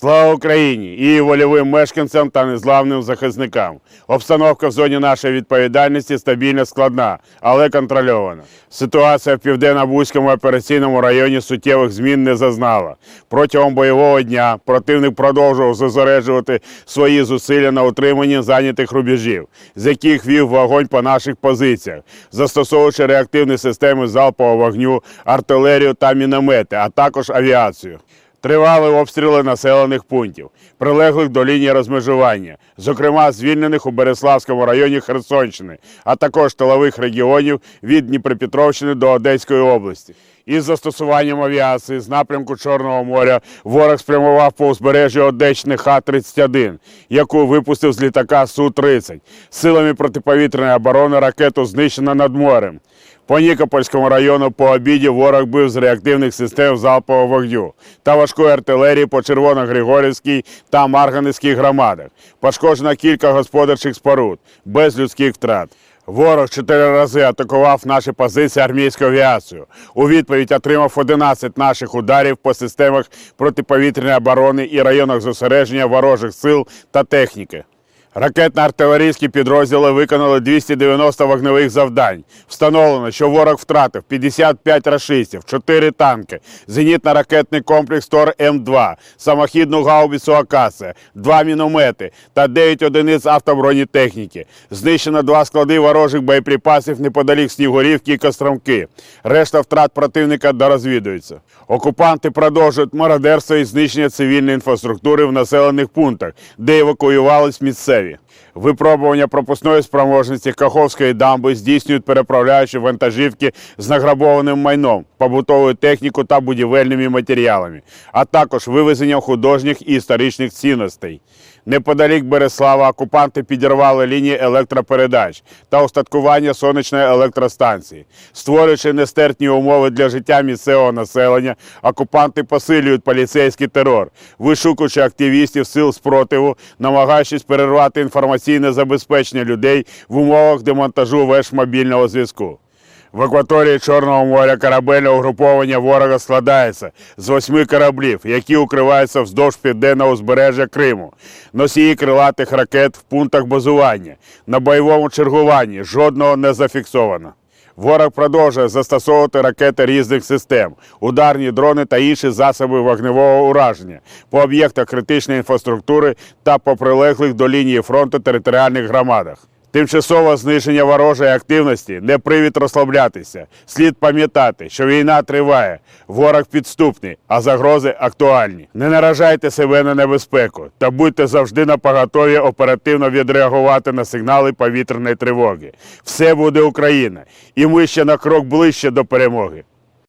Слава Україні і вольовим мешканцям та незламним захисникам. Обстановка в зоні нашої відповідальності стабільно складна, але контрольована. Ситуація в південно-бузькому операційному районі суттєвих змін не зазнала. Протягом бойового дня противник продовжував зосереджувати свої зусилля на утриманні зайнятих рубежів, з яких вів вогонь по наших позиціях, застосовуючи реактивні системи залпового вогню, артилерію та міномети, а також авіацію. Тривали обстріли населених пунктів, прилеглих до лінії розмежування, зокрема звільнених у Береславському районі Херсонщини, а також тилових регіонів від Дніпропетровщини до Одеської області. Із застосуванням авіації з напрямку Чорного моря ворог спрямував по узбережжю Одещини Х-31, яку випустив з літака Су-30. Силами протиповітряної оборони ракету знищено над морем. По Нікопольському району по обіді ворог бив з реактивних систем залпового вогню та важкої артилерії по Червоногригорівській та Марганецькій громадах. Пошкоджено кілька господарчих споруд без людських втрат. Ворог чотири рази атакував наші позиції армійською авіацією. У відповідь отримав 11 наших ударів по системах протиповітряної оборони і районах зосередження ворожих сил та техніки. Ракетно-артилерійські підрозділи виконали 290 вогневих завдань. Встановлено, що ворог втратив 55 рашистів, 4 танки, зенітно-ракетний комплекс Тор М2, самохідну гаубицю Акація, 2 міномети та 9 одиниць автобронетехніки. Знищено два склади ворожих боєприпасів неподалік Снігурівки і Костромки. Решта втрат противника дорозвідується. Окупанти продовжують мародерство і знищення цивільної інфраструктури в населених пунктах, де евакуювались місцеві. Випробування пропускної спроможності Каховської дамби здійснюють переправляючи вантажівки з награбованим майном, побутовою технікою та будівельними матеріалами, а також вивезенням художніх і історичних цінностей. Неподалік Береслава окупанти підірвали лінії електропередач та устаткування сонячної електростанції. Створюючи нестерпні умови для життя місцевого населення, окупанти посилюють поліцейський терор, вишукуючи активістів сил спротиву, намагаючись перервати інформаційне забезпечення людей в умовах демонтажу веж мобільного зв'язку. В акваторії Чорного моря корабельне угруповання ворога складається з восьми кораблів, які укриваються вздовж південного узбережжя Криму. Носії крилатих ракет в пунктах базування. На бойовому чергуванні жодного не зафіксовано. Ворог продовжує застосовувати ракети різних систем, ударні дрони та інші засоби вогневого ураження по об'єктах критичної інфраструктури та по прилеглих до лінії фронту територіальних громадах. Тимчасове зниження ворожої активності не привід розслаблятися. Слід пам'ятати, що війна триває, ворог підступний, а загрози актуальні. Не наражайте себе на небезпеку та будьте завжди на поготові оперативно відреагувати на сигнали повітряної тривоги. Все буде Україна, і ми ще на крок ближче до перемоги.